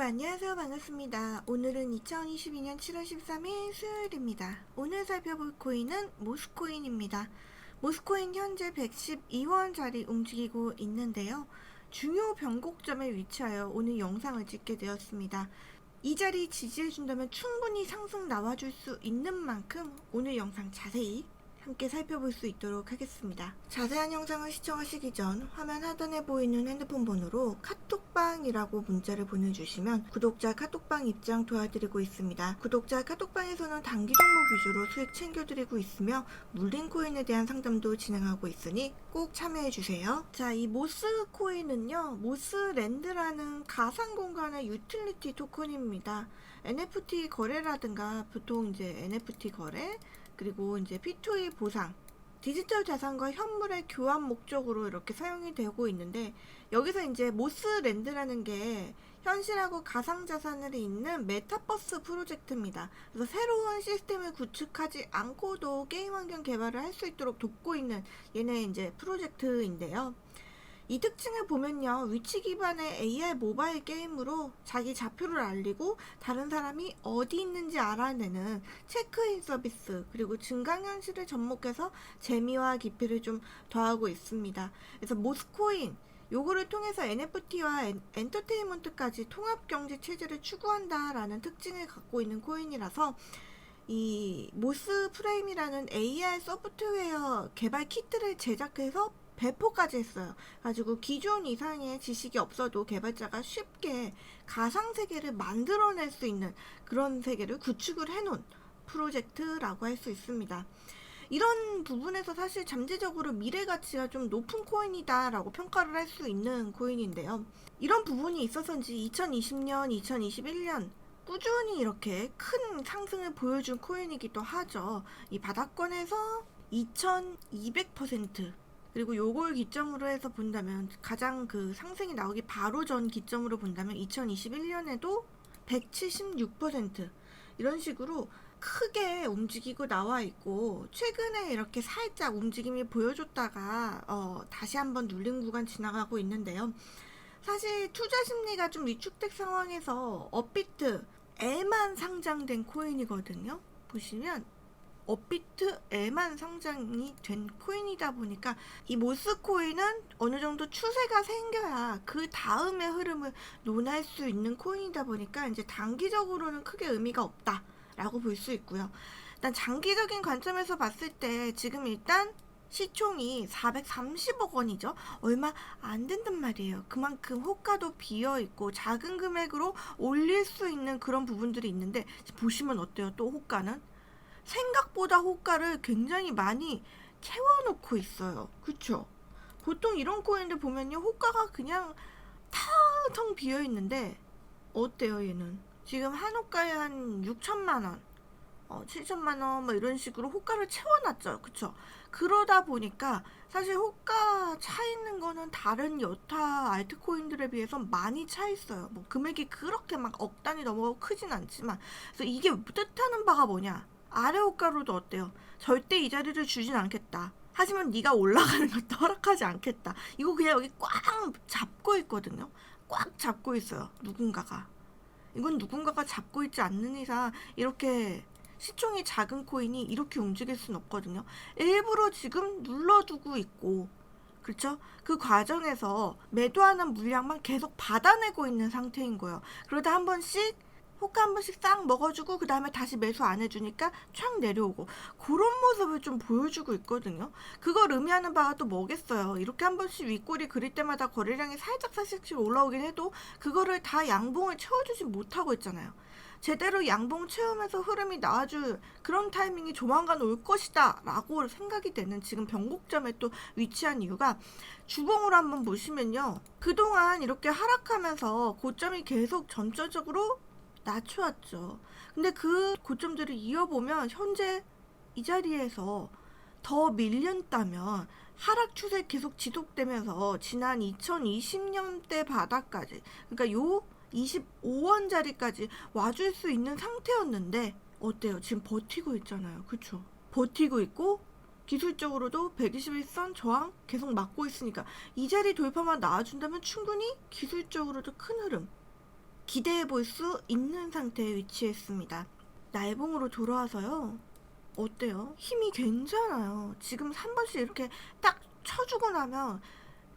여러분 안녕하세요 반갑습니다. 오늘은 2022년 7월 13일 수요일입니다. 오늘 살펴볼 코인은 모스코인입니다. 모스코인 현재 112원짜리 움직이고 있는데요. 중요 변곡점에 위치하여 오늘 영상을 찍게 되었습니다. 이 자리 지지해준다면 충분히 상승 나와줄 수 있는 만큼 오늘 영상 자세히 함께 살펴볼 수 있도록 하겠습니다. 자세한 영상을 시청하시기 전 화면 하단에 보이는 핸드폰 번호로 카톡방이라고 문자를 보내주시면 구독자 카톡방 입장 도와드리고 있습니다. 구독자 카톡방에서는 단기 종목 위주로 수익 챙겨드리고 있으며 물린 코인에 대한 상담도 진행하고 있으니 꼭 참여해주세요. 자, 이 모스 코인은요, 모스랜드라는 가상 공간의 유틸리티 토큰입니다. NFT 거래라든가 보통 이제 NFT 거래 그리고 이제 P2E 보상, 디지털 자산과 현물의 교환 목적으로 이렇게 사용이 되고 있는데 여기서 이제 모스랜드라는 게 현실하고 가상 자산을 잇는 메타버스 프로젝트입니다. 그래서 새로운 시스템을 구축하지 않고도 게임 환경 개발을 할 수 있도록 돕고 있는 얘네 이제 프로젝트인데요. 이 특징을 보면요. 위치 기반의 AR 모바일 게임으로 자기 좌표를 알리고 다른 사람이 어디 있는지 알아내는 체크인 서비스 그리고 증강현실을 접목해서 재미와 깊이를 좀 더하고 있습니다. 그래서 모스코인 요거를 통해서 NFT와 엔, 엔터테인먼트까지 통합 경제 체제를 추구한다라는 특징을 갖고 있는 코인이라서 이 모스 프레임이라는 AR 소프트웨어 개발 키트를 제작해서 배포까지 했어요. 가지고 기존 이상의 지식이 없어도 개발자가 쉽게 가상 세계를 만들어낼 수 있는 그런 세계를 구축을 해놓은 프로젝트라고 할 수 있습니다. 이런 부분에서 사실 잠재적으로 미래 가치가 좀 높은 코인이다라고 평가를 할 수 있는 코인인데요. 이런 부분이 있어서인지 2020년, 2021년 꾸준히 이렇게 큰 상승을 보여준 코인이기도 하죠. 이 바닥권에서 2200% 그리고 요걸 기점으로 해서 본다면 가장 그 상승이 나오기 바로 전 기점으로 본다면 2021년에도 176% 이런 식으로 크게 움직이고 나와 있고 최근에 이렇게 살짝 움직임이 보여줬다가 어, 다시 한번 눌린 구간 지나가고 있는데요. 사실 투자 심리가 좀 위축된 상황에서 업비트 에만 상장된 코인이거든요. 보시면 업비트에만 상장이 된 코인이다 보니까 이 모스 코인은 어느 정도 추세가 생겨야 그 다음의 흐름을 논할 수 있는 코인이다 보니까 이제 단기적으로는 크게 의미가 없다라고 볼 수 있고요. 일단 장기적인 관점에서 봤을 때 지금 일단 시총이 430억 원이죠. 얼마 안 된단 말이에요. 그만큼 호가도 비어 있고 작은 금액으로 올릴 수 있는 그런 부분들이 있는데 보시면 어때요? 또 호가는 생각보다 호가를 굉장히 많이 채워놓고 있어요. 그쵸? 보통 이런 코인들 보면요. 호가가 그냥 텅텅 비어 있는데 어때요 얘는? 지금 한 호가에 한 6천만 원, 어, 7천만 원, 뭐 이런 식으로 호가를 채워놨죠. 그쵸? 그러다 보니까 사실 호가 차 있는 거는 다른 여타 알트코인들에 비해서 많이 차 있어요. 뭐 금액이 그렇게 막 억 단위 넘어가고 크진 않지만. 그래서 이게 뜻하는 바가 뭐냐? 아래 호가로도 어때요? 절대 이 자리를 주진 않겠다. 하지만 네가 올라가는 것도 허락하지 않겠다. 이거 그냥 여기 꽉 잡고 있거든요. 꽉 잡고 있어요. 누군가가. 이건 누군가가 잡고 있지 않는 이상 이렇게 시총이 작은 코인이 이렇게 움직일 순 없거든요. 일부러 지금 눌러두고 있고 그렇죠? 그 과정에서 매도하는 물량만 계속 받아내고 있는 상태인 거예요. 그러다 한 번씩 호가 한 번씩 싹 먹어주고 그 다음에 다시 매수 안 해주니까 촥 내려오고 그런 모습을 좀 보여주고 있거든요. 그걸 의미하는 바가 또 뭐겠어요. 이렇게 한 번씩 윗골이 그릴 때마다 거래량이 살짝 살짝씩 올라오긴 해도 그거를 다 양봉을 채워주지 못하고 있잖아요. 제대로 양봉 채우면서 흐름이 나와줄 그런 타이밍이 조만간 올 것이다 라고 생각이 되는 지금 변곡점에 또 위치한 이유가 주봉으로 한번 보시면요. 그동안 이렇게 하락하면서 고점이 계속 점차적으로 낮춰왔죠. 근데 그 고점들을 이어보면 현재 이 자리에서 더 밀렸다면 하락 추세 계속 지속되면서 지난 2020년대 바닥까지 그러니까 요 25원짜리까지 와줄 수 있는 상태였는데 어때요? 지금 버티고 있잖아요. 그쵸? 버티고 있고 기술적으로도 121선 저항 계속 막고 있으니까 이 자리 돌파만 나와준다면 충분히 기술적으로도 큰 흐름 기대해 볼 수 있는 상태에 위치했습니다. 날봉으로 돌아와서요. 어때요? 힘이 괜찮아요. 지금 한 번씩 이렇게 딱 쳐주고 나면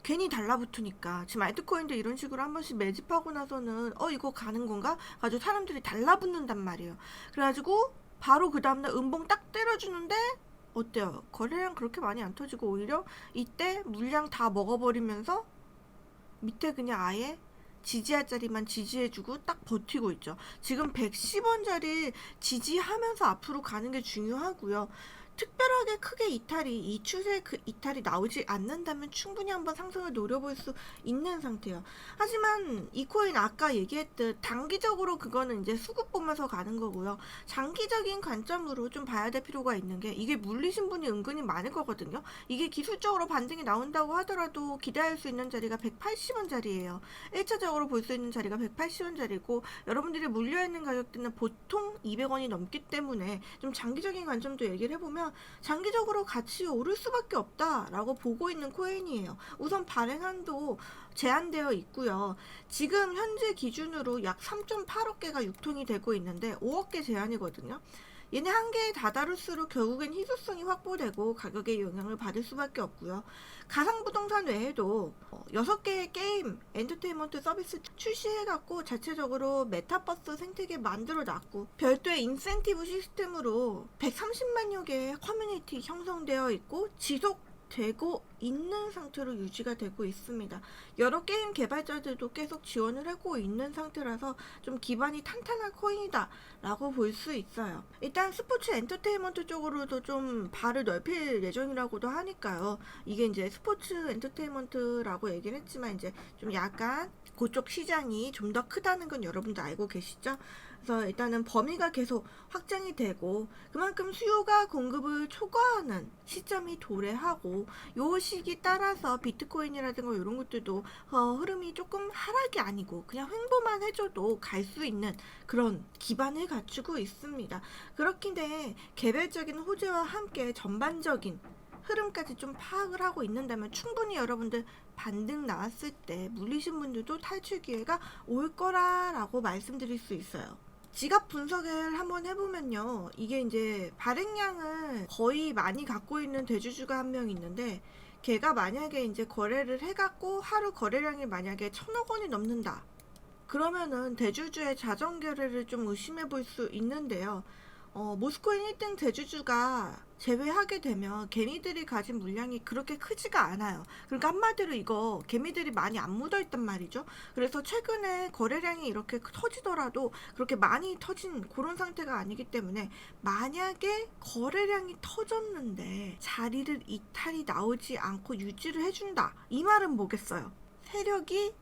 괜히 달라붙으니까 지금 알트코인도 이런 식으로 한 번씩 매집하고 나서는 어 이거 가는 건가? 가지고 사람들이 달라붙는단 말이에요. 그래가지고 바로 그 다음날 음봉 딱 때려주는데 어때요? 거래량 그렇게 많이 안 터지고 오히려 이때 물량 다 먹어버리면서 밑에 그냥 아예 지지할 자리만 지지해주고 딱 버티고 있죠. 지금 110원짜리 지지하면서 앞으로 가는 게 중요하고요. 특별하게 크게 이탈이 이 추세 그 이탈이 나오지 않는다면 충분히 한번 상승을 노려볼 수 있는 상태예요. 하지만 이 코인 아까 얘기했듯 단기적으로 그거는 이제 수급 보면서 가는 거고요. 장기적인 관점으로 좀 봐야 될 필요가 있는 게 이게 물리신 분이 은근히 많을 거거든요. 이게 기술적으로 반등이 나온다고 하더라도 기대할 수 있는 자리가 180원짜리예요. 1차적으로 볼 수 있는 자리가 180원짜리고 여러분들이 물려 있는 가격대는 보통 200원이 넘기 때문에 좀 장기적인 관점도 얘기를 해보면 장기적으로 같이 오를 수밖에 없다라고 보고 있는 코인이에요. 우선 발행 한도 제한되어 있고요. 지금 현재 기준으로 약 3.8억 개가 유통이 되고 있는데 5억 개 제한이거든요. 얘네 한 개에 다다를수록 결국엔 희소성이 확보되고 가격에 영향을 받을 수밖에 없고요. 가상부동산 외에도 6개의 게임, 엔터테인먼트 서비스 출시해갖고 자체적으로 메타버스 생태계 만들어놨고 별도의 인센티브 시스템으로 130만여 개의 커뮤니티 형성되어 있고 지속 되고 있는 상태로 유지가 되고 있습니다. 여러 게임 개발자들도 계속 지원을 하고 있는 상태라서 좀 기반이 탄탄한 코인이다 라고 볼 수 있어요. 일단 스포츠 엔터테인먼트 쪽으로도 좀 발을 넓힐 예정이라고도 하니까요. 이게 이제 스포츠 엔터테인먼트라고 얘기를 했지만 이제 좀 약간 그쪽 시장이 좀 더 크다는 건 여러분도 알고 계시죠? 그래서 일단은 범위가 계속 확장이 되고 그만큼 수요가 공급을 초과하는 시점이 도래하고 요 시기 따라서 비트코인이라든가 이런 것들도 어, 흐름이 조금 하락이 아니고 그냥 횡보만 해줘도 갈 수 있는 그런 기반을 갖추고 있습니다. 그렇긴 해 개별적인 호재와 함께 전반적인 흐름까지 좀 파악을 하고 있는다면 충분히 여러분들 반등 나왔을 때 물리신 분들도 탈출 기회가 올 거라라고 말씀드릴 수 있어요. 지갑 분석을 한번 해보면요. 이게 이제 발행량을 거의 많이 갖고 있는 대주주가 한 명 있는데 걔가 만약에 이제 거래를 해갖고 하루 거래량이 만약에 천억 원이 넘는다. 그러면은 대주주의 자정 결례를 좀 의심해 볼 수 있는데요. 어, 모스코인 1등 대주주가 제외하게 되면 개미들이 가진 물량이 그렇게 크지가 않아요. 그러니까 한마디로 이거 개미들이 많이 안 묻어 있단 말이죠. 그래서 최근에 거래량이 이렇게 터지더라도 그렇게 많이 터진 그런 상태가 아니기 때문에 만약에 거래량이 터졌는데 자리를 이탈이 나오지 않고 유지를 해준다. 이 말은 뭐겠어요? 세력이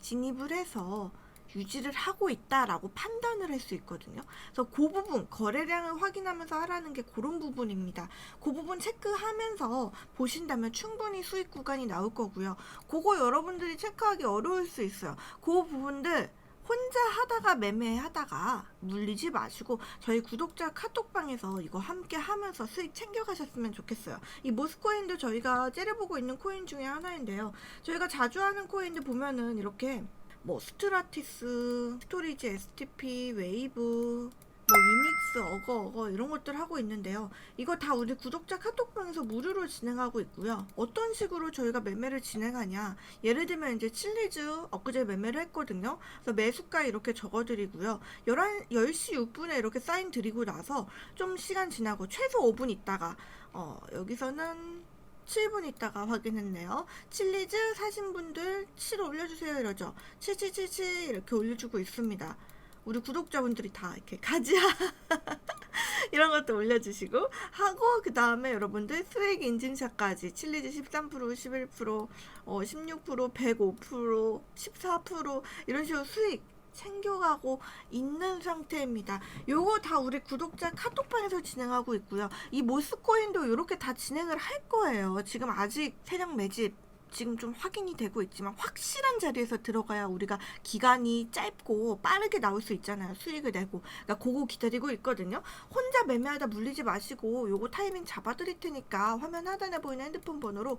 진입을 해서 유지를 하고 있다라고 판단을 할 수 있거든요. 그래서 그 부분 거래량을 확인하면서 하라는 게 그런 부분입니다. 그 부분 체크하면서 보신다면 충분히 수익 구간이 나올 거고요. 그거 여러분들이 체크하기 어려울 수 있어요. 그 부분들 혼자 하다가 매매하다가 물리지 마시고 저희 구독자 카톡방에서 이거 함께 하면서 수익 챙겨가셨으면 좋겠어요. 이 모스코인도 저희가 째려보고 있는 코인 중에 하나인데요. 저희가 자주 하는 코인들 보면은 이렇게 뭐 스트라티스, 스토리지 STP, 웨이브, 뭐 위믹스, 어거 어거 이런 것들 하고 있는데요. 이거 다 우리 구독자 카톡방에서 무료로 진행하고 있고요. 어떤 식으로 저희가 매매를 진행하냐? 예를 들면 이제 칠리즈 엊그제 매매를 했거든요. 그래서 매수가 이렇게 적어드리고요. 11, 10시 6분에 이렇게 사인 드리고 나서 좀 시간 지나고 최소 5분 있다가 어, 여기서는 7분 있다가 확인했네요. 칠리즈 사신 분들 7 올려주세요 이러죠. 7777 이렇게 올려주고 있습니다. 우리 구독자분들이 다 이렇게 가지야 이런 것도 올려주시고 하고 그 다음에 여러분들 수익 인증샷까지 칠리즈 13% 11% 어, 16% 105% 14% 이런 식으로 수익 챙겨가고 있는 상태입니다. 요거 다 우리 구독자 카톡방에서 진행하고 있고요. 이 모스코인도 이렇게 다 진행을 할 거예요. 지금 아직 세량 매집 지금 좀 확인이 되고 있지만 확실한 자리에서 들어가야 우리가 기간이 짧고 빠르게 나올 수 있잖아요. 수익을 내고. 그러니까 그거 기다리고 있거든요. 혼자 매매하다 물리지 마시고 요거 타이밍 잡아드릴 테니까 화면 하단에 보이는 핸드폰 번호로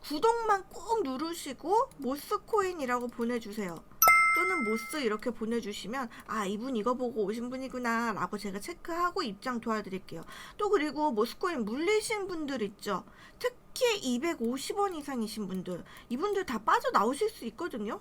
구독만 꼭 누르시고 모스코인이라고 보내주세요. 또는 모스 이렇게 보내주시면 아 이분 이거 보고 오신 분이구나 라고 제가 체크하고 입장 도와드릴게요. 또 그리고 모스코인 물리신 분들 있죠. 특히 250원 이상이신 분들 이분들 다 빠져나오실 수 있거든요.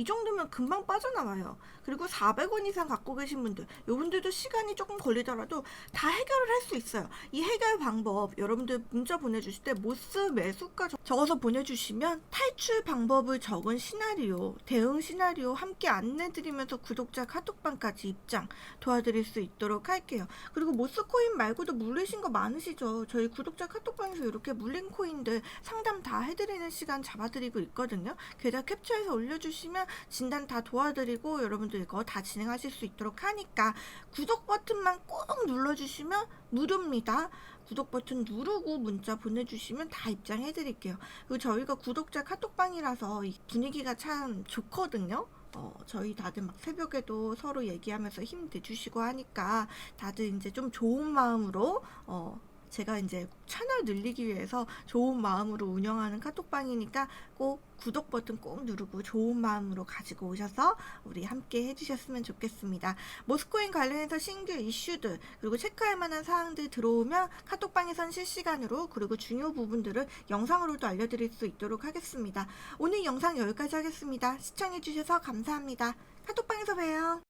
이 정도면 금방 빠져나와요. 그리고 400원 이상 갖고 계신 분들, 요분들도 시간이 조금 걸리더라도 다 해결을 할 수 있어요. 이 해결 방법 여러분들 문자 보내주실 때 모스 매수가 적- 적어서 보내주시면 탈출 방법을 적은 시나리오, 대응 시나리오 함께 안내드리면서 구독자 카톡방까지 입장 도와드릴 수 있도록 할게요. 그리고 모스코인 말고도 물리신 거 많으시죠? 저희 구독자 카톡방에서 이렇게 물린 코인들 상담 다 해드리는 시간 잡아드리고 있거든요. 게다가 캡처해서 올려주시면 진단 다 도와드리고 여러분들 이거 다 진행하실 수 있도록 하니까 구독 버튼만 꼭 눌러주시면 무료입니다. 구독 버튼 누르고 문자 보내주시면 다 입장해드릴게요. 그리고 저희가 구독자 카톡방이라서 이 분위기가 참 좋거든요. 어, 저희 다들 막 새벽에도 서로 얘기하면서 힘 내주시고 하니까 다들 이제 좀 좋은 마음으로 어, 제가 이제 채널 늘리기 위해서 좋은 마음으로 운영하는 카톡방이니까 꼭 구독 버튼 꼭 누르고 좋은 마음으로 가지고 오셔서 우리 함께 해주셨으면 좋겠습니다. 모스코인 관련해서 신규 이슈들 그리고 체크할 만한 사항들 들어오면 카톡방에선 실시간으로 그리고 중요 부분들을 영상으로도 알려드릴 수 있도록 하겠습니다. 오늘 영상 여기까지 하겠습니다. 시청해주셔서 감사합니다. 카톡방에서 봬요.